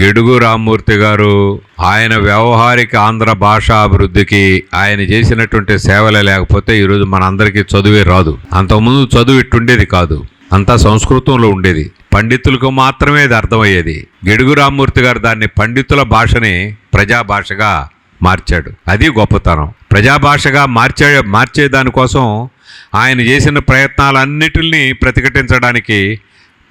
గిడుగు రామ్మూర్తి గారు ఆయన వ్యవహారిక ఆంధ్ర భాషా అభివృద్ధికి ఆయన చేసినటువంటి సేవలే లేకపోతే ఈరోజు మనందరికీ చదువే రాదు. అంతకుముందు చదువు ఇట్టుండేది కాదు. అంతా సంస్కృతంలో ఉండేది. పండితులకు మాత్రమే అది అర్థమయ్యేది. గిడుగు రామ్మూర్తి గారు దాన్ని పండితుల భాషని ప్రజా భాషగా మార్చాడు. అది గొప్పతనం. ప్రజా భాషగా మార్చే మార్చే దానికోసం ఆయన చేసిన ప్రయత్నాలన్నిటిని ప్రతిఘటించడానికి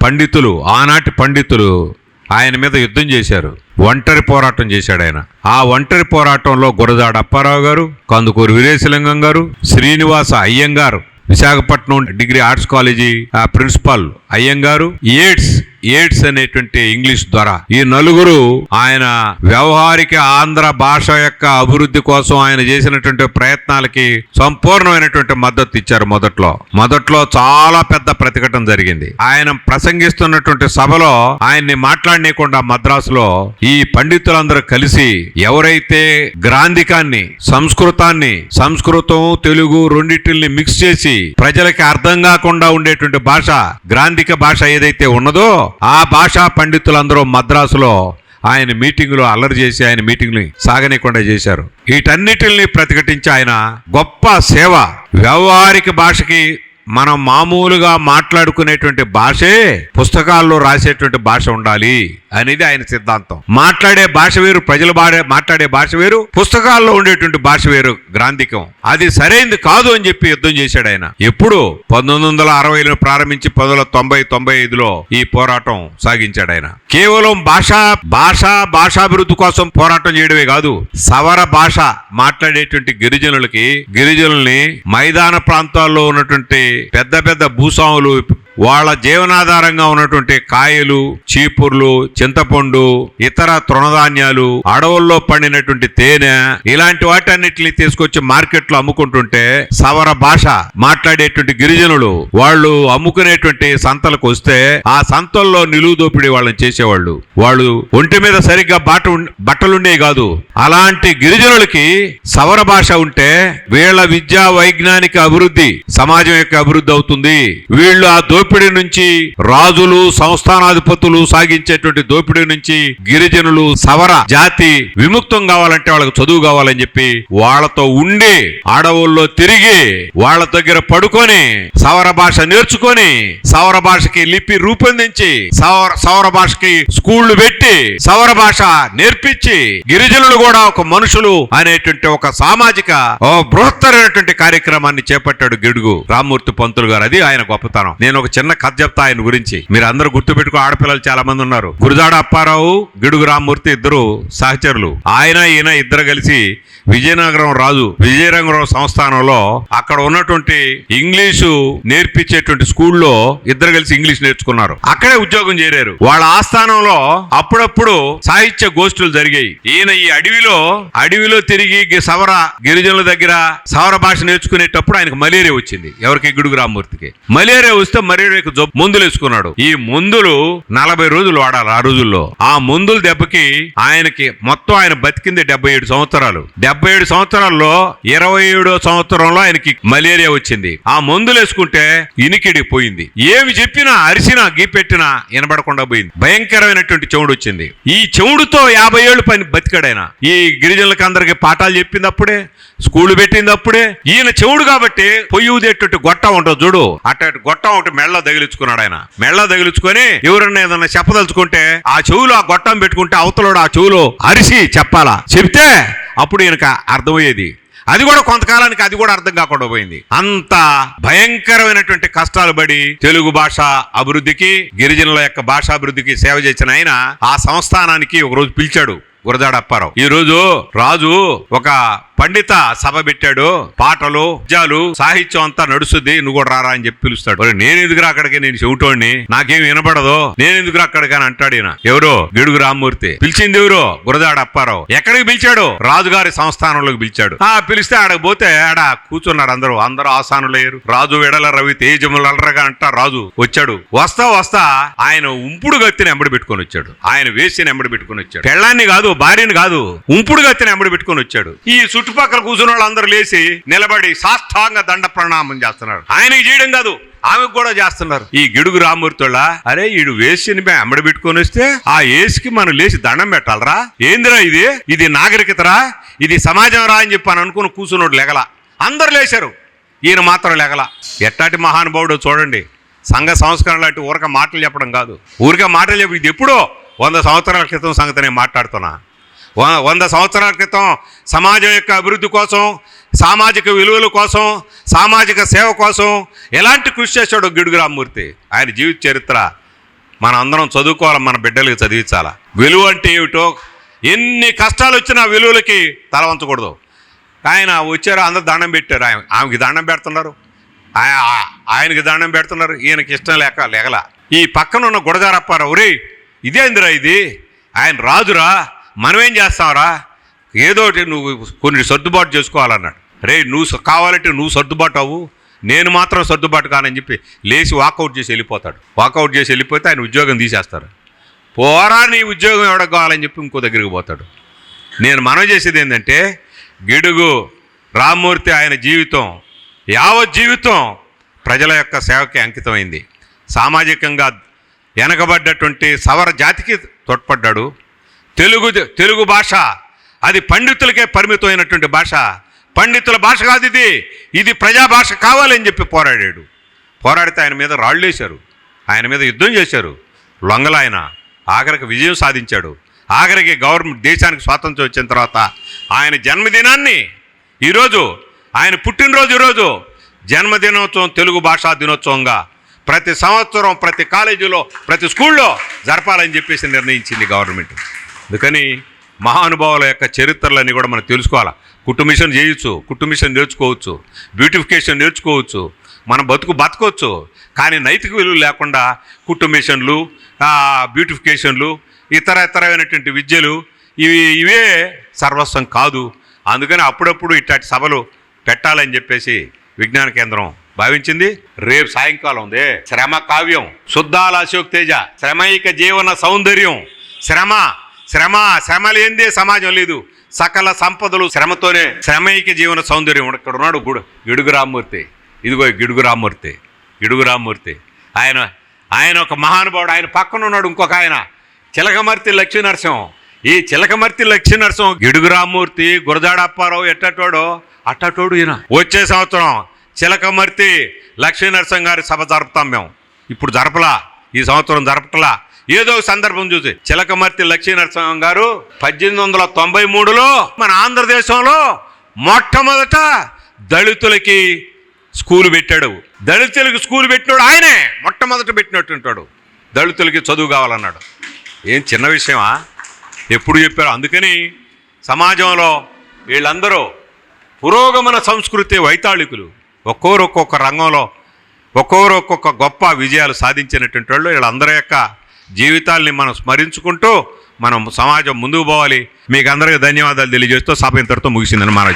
పండితులు ఆనాటి పండితులు ఆయన మీద యుద్ధం చేశారు. ఒంటరి పోరాటం చేశాడు ఆయన. ఆ ఒంటరి పోరాటంలో గురజాడ అప్పారావు గారు Kandukur Veeresalingam garu Srinivasa Ayyangaru Visakhapatnam degree arts college ఆ ప్రిన్సిపాల్ అయ్యంగారు ఎయిడ్స్ ఎయిడ్స్ అనేటువంటి ఇంగ్లీష్ ద్వారా. ఈ నలుగురు ఆయన వ్యవహారిక ఆంధ్ర భాష యొక్క అభివృద్ధి కోసం ఆయన చేసినటువంటి ప్రయత్నాలకి సంపూర్ణమైనటువంటి మద్దతు ఇచ్చారు మొదట్లో. మొదట్లో చాలా పెద్ద ప్రతిఘటన జరిగింది. ఆయన ప్రసంగిస్తున్నటువంటి సభలో ఆయన్ని మాట్లాడనీయకుండా మద్రాసులో ఈ పండితులందరూ కలిసి ఎవరైతే గ్రాంధికాన్ని సంస్కృతాన్ని సంస్కృతం తెలుగు రెండింటిని మిక్స్ చేసి ప్రజలకి అర్థం కాకుండా ఉండేటువంటి భాష గ్రాంధిక భాష ఏదైతే ఉన్నదో ఆ భాషా పండితులందరూ మద్రాసులో ఆయన మీటింగులో అల్లరి చేసి ఆయన మీటింగ్ని సాగనీయకుండా చేశారు. వీటన్నిటిని ప్రతిఘటించి ఆయన గొప్ప సేవ. వ్యవహారిక భాషకి మనం మామూలుగా మాట్లాడుకునేటువంటి భాషే పుస్తకాల్లో రాసేటువంటి భాష ఉండాలి అనేది ఆయన సిద్ధాంతం. మాట్లాడే భాష వేరు ప్రజలు మాట్లాడే భాష వేరు పుస్తకాల్లో ఉండేటువంటి భాష వేరు గ్రాంధికం. అది సరైనది కాదు అని చెప్పి యుద్ధం చేశాడు ఆయన. ఎప్పుడు? పంతొమ్మిది వందల అరవైలో ప్రారంభించి పంతొమ్మిది వందల తొంభై తొంభై ఐదులో ఈ పోరాటం సాగించాడు ఆయన. కేవలం భాషా భాష భాషాభివృద్ధి కోసం పోరాటం చేయడమే కాదు సవర భాష మాట్లాడేటువంటి గిరిజనులకి గిరిజనుల్ని మైదాన ప్రాంతాల్లో ఉన్నటువంటి పెద్ద పెద్ద భూస్వాములు వాళ్ళ జీవనాధారంగా ఉన్నటువంటి కాయలు చీపుర్లు చింతపండు ఇతర తృణధాన్యాలు అడవుల్లో పండినటువంటి తేనె ఇలాంటి వాటన్నిటిని తీసుకొచ్చి మార్కెట్లో అమ్ముకుంటుంటే సవర భాష మాట్లాడేటువంటి గిరిజనులు వాళ్ళు అమ్ముకునేటువంటి సంతలకు వస్తే ఆ సంతల్లో నిలువు దోపిడీ వాళ్ళని చేసేవాళ్ళు. వాళ్ళు ఒంటి మీద సరిగ్గా బాట బట్టలుండే బట్టలుండేవి కాదు. అలాంటి గిరిజనులకి సవర భాష ఉంటే వీళ్ళ విద్యా వైజ్ఞానిక అభివృద్ధి సమాజం యొక్క అభివృద్ధి అవుతుంది. వీళ్ళు ఆ దోపిడీ నుంచి రాజులు సంస్థానాధిపతులు సాగించేటువంటి దోపిడీ నుంచి గిరిజనులు సవర జాతి విముక్తం కావాలంటే వాళ్ళకి చదువు కావాలని చెప్పి వాళ్ళతో ఉండి అడవుల్లో తిరిగి వాళ్ళ దగ్గర పడుకొని సవర భాష నేర్చుకొని సవర భాషకి లిపి రూపొందించి సవర సవర భాషకి స్కూళ్ళు పెట్టి సవర భాష నేర్పించి గిరిజనులు కూడా ఒక మనుషులు అనేటువంటి ఒక సామాజిక బృహత్తరైనటువంటి కార్యక్రమాన్ని చేపట్టాడు గిడుగు రామ్మూర్తి పంతులు గారు. అది ఆయన గొప్పతనం. నేను ఒక చిన్న కథ చెప్తా ఆయన గురించి. మీరు అందరూ గుర్తుపెట్టుకో ఆడపిల్లలు చాలా మంది ఉన్నారు. గురుజాడ అప్పారావు గిడుగు రామ్మూర్తి ఇద్దరు సహచరులు. ఆయన ఈయన ఇద్దరు కలిసి విజయనగరం రాజు విజయనగరం సంస్థానంలో అక్కడ ఉన్నటువంటి ఇంగ్లీషు నేర్పించేటువంటి స్కూల్లో ఇద్దరు కలిసి ఇంగ్లీష్ నేర్చుకున్నారు. అక్కడే ఉద్యోగం చేరారు. వాళ్ళ ఆస్థానంలో అప్పుడప్పుడు సాహిత్య గోష్ఠులు జరిగాయి. ఈయన ఈ అడవిలో అడవిలో తిరిగి గి- సవర గిరిజనుల దగ్గర సవర భాష నేర్చుకునేటప్పుడు ఆయనకు మలేరియా వచ్చింది. ఎవరికి? గిడుగు రామ్మూర్తికి. మలేరియా వస్తే మలేరియాకు జబ్బు మందులు వేసుకున్నాడు. ఈ మందులు నలభై రోజులు వాడాలి ఆ రోజుల్లో. ఆ మందుల దెబ్బకి ఆయనకి మొత్తం ఆయన బతికింది డెబ్బై ఏడు సంవత్సరాలు. డెబ్బై ఏడు సంవత్సరాల్లో ఇరవై ఏడో సంవత్సరంలో ఆయనకి మలేరియా వచ్చింది. ఆ మందులు వేసుకుంటే ఇనికిడి పోయింది ఏమి చెప్పినా అరిసినా గీపెట్టినా వినబడకుండా పోయింది. భయంకరమైనటువంటి చెవుడు వచ్చింది. ఈ చెవుడుతో యాభై ఏళ్ళు పని బతికాడైనా ఈ గిరిజనులకు అందరికి పాఠాలు చెప్పింది అప్పుడే స్కూల్ పెట్టింది అప్పుడే ఈయన చెవుడు కాబట్టి పొయ్యి ఊదేటువంటి గొట్టం ఉంటుంది చూడు. అట్ట గొట్టం ఒకటి మెళ్ళ తగిలించుకున్నాడు ఆయన. మెళ్ళ తగిలించుకొని ఎవరన్నా ఏదన్నా చెప్పదలుచుకుంటే ఆ చెవులో ఆ గొట్టం పెట్టుకుంటే అవతలోడు ఆ చెవులో అరిసి చెప్పాలా? చెప్తే అప్పుడు ఈయనకు అర్థమయ్యేది. అది కూడా కొంతకాలానికి అది కూడా అర్థం కాకుండా పోయింది. అంత భయంకరమైనటువంటి కష్టాలు పడి తెలుగు భాష అభివృద్ధికి గిరిజనుల యొక్క భాషాభివృద్ధికి సేవ చేసిన ఆయన ఆ సంస్థానానికి ఒక రోజు పిలిచాడు గురజాడ అప్పారావు. ఈ రోజు రాజు ఒక పండిత సభ పెట్టాడు పాటలు పద్యాలు సాహిత్యం అంతా నడుస్తుంది నువ్వు కూడా రారా అని చెప్పి పిలుస్తాడు. నేను ఎందుకురా అక్కడికి? నేను చెవిటోడిని. నాకేం వినపడదు. నేను ఎందుకురా అక్కడికి అని అంటాడు ఈయన. ఎవరు? గిడుగు రామ్మూర్తి. పిలిచింది ఎవరు? గురదాడ అప్పారావు. ఎక్కడికి పిలిచాడు? రాజుగారి సంస్థానంలోకి పిలిచాడు. ఆ పిలిస్తే ఆడ పోతే ఆడ కూర్చున్నారు అందరూ. అందరూ ఆసానులయ్యారు రాజు వెడల రవి తేజములరగా అంట రాజు వచ్చాడు. వస్తా వస్తా ఆయన ఉంపుడు గత్తిని ఎంబడి పెట్టుకొని వచ్చాడు. ఆయన వేసిన ఎంబడి పెట్టుకుని వచ్చాడు. పెళ్ళాన్ని కాదు భార్యని కాదు ఉంపుడు గత్తిని ఎంబడి పెట్టుకొని వచ్చాడు. ఈ చుట్టుపక్కల కూర్చున్న వాళ్ళందరూ లేచి నిలబడి సాష్టాంగ దండ ప్రణామం చేస్తున్నారు. ఆయనకి చేయడం కాదు ఆమెకు కూడా చేస్తున్నారు. ఈ గిడుగు రామూర్తుళ్ళ అరే ఈడు వేసిని మేము అమ్మడి పెట్టుకొని వస్తే ఆ ఏసుకి మనం లేచి దండం పెట్టాలరా? ఏందిరా ఇది? ఇది నాగరికతరా? ఇది సమాజం రా అని చెప్పి అని అనుకుని కూర్చున్నోడు లెగల. అందరు లేచారు. ఈయన మాత్రం లెగల. ఎట్టాటి మహానుభావుడు చూడండి. సంఘ సంస్కరణ లాంటి ఊరక మాటలు చెప్పడం కాదు. ఊరికే మాటలు చెప్పి ఇది ఎప్పుడో వంద సంవత్సరాల క్రితం సంగతి నేను మాట్లాడుతున్నా. వంద సంవత్సరాల క్రితం సమాజం యొక్క అభివృద్ధి కోసం సామాజిక విలువల కోసం సామాజిక సేవ కోసం ఎలాంటి కృషి చేశాడు గిడుగు రామ్మూర్తి? ఆయన జీవిత చరిత్ర మన అందరం చదువుకోవాలి మన బిడ్డలకి చదివించాలా? విలువ అంటే ఏమిటో ఎన్ని కష్టాలు వచ్చినా విలువలకి తలవంచకూడదు ఆయన వచ్చారు అందరు దండం పెట్టారు. ఆయన ఆమెకి దండం పెడుతున్నారు. ఆయనకి దండం పెడుతున్నారు. ఈయనకి ఇష్టం లేక లేగల ఈ పక్కన ఉన్న గుడజారప్పారావు ఇదేందిరా ఇది? ఆయన రాజురా? మనమేం చేస్తావురా? ఏదో ఒకటి నువ్వు కొన్ని సర్దుబాటు చేసుకోవాలన్నాడు. రే నువ్వు కావాలంటే నువ్వు సర్దుబాటు అవ్వు. నేను మాత్రం సర్దుబాటు కానని చెప్పి లేచి వాకౌట్ చేసి వెళ్ళిపోతాడు. వాకౌట్ చేసి వెళ్ళిపోతే ఆయన ఉద్యోగం తీసేస్తారు. పోరా నీ ఉద్యోగం ఎవడకు కావాలని చెప్పి ఇంకో దగ్గరికి పోతాడు. నేను మనం చేసేది ఏంటంటే గిడుగు రామ్మూర్తి ఆయన జీవితం యావత్ జీవితం ప్రజల యొక్క సేవకి అంకితమైంది. సామాజికంగా వెనకబడ్డటువంటి సవర జాతికి తోడ్పడ్డాడు. తెలుగు తెలుగు భాష. అది పండితులకే పరిమితమైనటువంటి భాష. పండితుల భాష కాదు ఇది. ఇది ప్రజా భాష కావాలని చెప్పి పోరాడాడు. పోరాడితే ఆయన మీద రాళ్ళు వేశారు. ఆయన మీద యుద్ధం చేశారు. లొంగలాయన ఆఖరికి విజయం సాధించాడు. ఆఖరికి గవర్నమెంట్ దేశానికి స్వాతంత్రం వచ్చిన తర్వాత ఆయన జన్మదినాన్ని ఈరోజు ఆయన పుట్టినరోజు ఈరోజు జన్మదినోత్సవం తెలుగు భాషా దినోత్సవంగా ప్రతి సంవత్సరం ప్రతి కాలేజీలో ప్రతి స్కూల్లో జరపాలని చెప్పేసి నిర్ణయించింది గవర్నమెంట్. అందుకని మహానుభావుల యొక్క చరిత్రలన్నీ కూడా మనం తెలుసుకోవాలి. కుటుంబిషన్ చేయొచ్చు కుటుంబిషన్ నేర్చుకోవచ్చు బ్యూటిఫికేషన్ నేర్చుకోవచ్చు మనం బతుకు బతకొచ్చు. కానీ నైతిక విలువ లేకుండా కుటుంబిషన్లు బ్యూటిఫికేషన్లు ఇతర ఇతరమైనటువంటి విద్యలు ఇవి ఇవే సర్వస్వం కాదు. అందుకని అప్పుడప్పుడు ఇట్లాంటి సభలు పెట్టాలని చెప్పేసి విజ్ఞాన కేంద్రం భావించింది. రేపు సాయంకాలం ఉంది. శ్రమ కావ్యం. శుద్ధాల అశోక్ తేజ. శ్రమైక జీవన సౌందర్యం. శ్రమ. శ్రమ శ్రమ లేనిదే సమాజం లేదు. సకల సంపదలు శ్రమతోనే శ్రమైక జీవన సౌందర్యం ఇక్కడ ఉన్నాడు గుడు గిడుగు రామ్మూర్తి ఇదిగో ఈ గిడుగు రామ్మూర్తి గిడుగు రామ్మూర్తి ఆయన ఆయన ఒక మహానుభావుడు ఆయన పక్కన ఉన్నాడు ఇంకొక ఆయన. చిలకమర్తి లక్ష్మీనరసింహం. ఈ చిలకమర్తి లక్ష్మీనరసింహం గిడుగు రామ్మూర్తి గురజాడప్పారావు ఎట్టటోడో అట్టటోడు ఈయన. వచ్చే సంవత్సరం చిలకమర్తి లక్ష్మీ నరసింహ గారి సభ జరుపుతాం మేము. ఇప్పుడు జరపలా ఈ సంవత్సరం జరపట్లా. ఏదో సందర్భం చూసి. చిలకమర్తి లక్ష్మీనరసింహం గారు పద్దెనిమిది వందల తొంభై మూడులో మన ఆంధ్రదేశంలో మొట్టమొదట దళితులకి స్కూల్ పెట్టాడు. దళితులకి స్కూల్ పెట్టినాడు ఆయనే. మొట్టమొదట పెట్టినట్టుంటాడు దళితులకి చదువు కావాలన్నాడు. ఏం చిన్న విషయమా? ఎప్పుడు చెప్పారు? అందుకని సమాజంలో వీళ్ళందరూ పురోగమన సంస్కృతి వైతాళికులు. ఒక్కొరు ఒక్కొక్క రంగంలో ఒక్కొరు ఒక్కొక్క గొప్ప విజయాలు సాధించినటువంటి వాళ్ళు వీళ్ళందరి యొక్క జీవితాల్ని మనం స్మరించుకుంటూ మనం సమాజం ముందుకు పోవాలి. మీకు అందరికీ ధన్యవాదాలు తెలియజేస్తూ సభ ఇంతటితో ముగిసిందని మనవి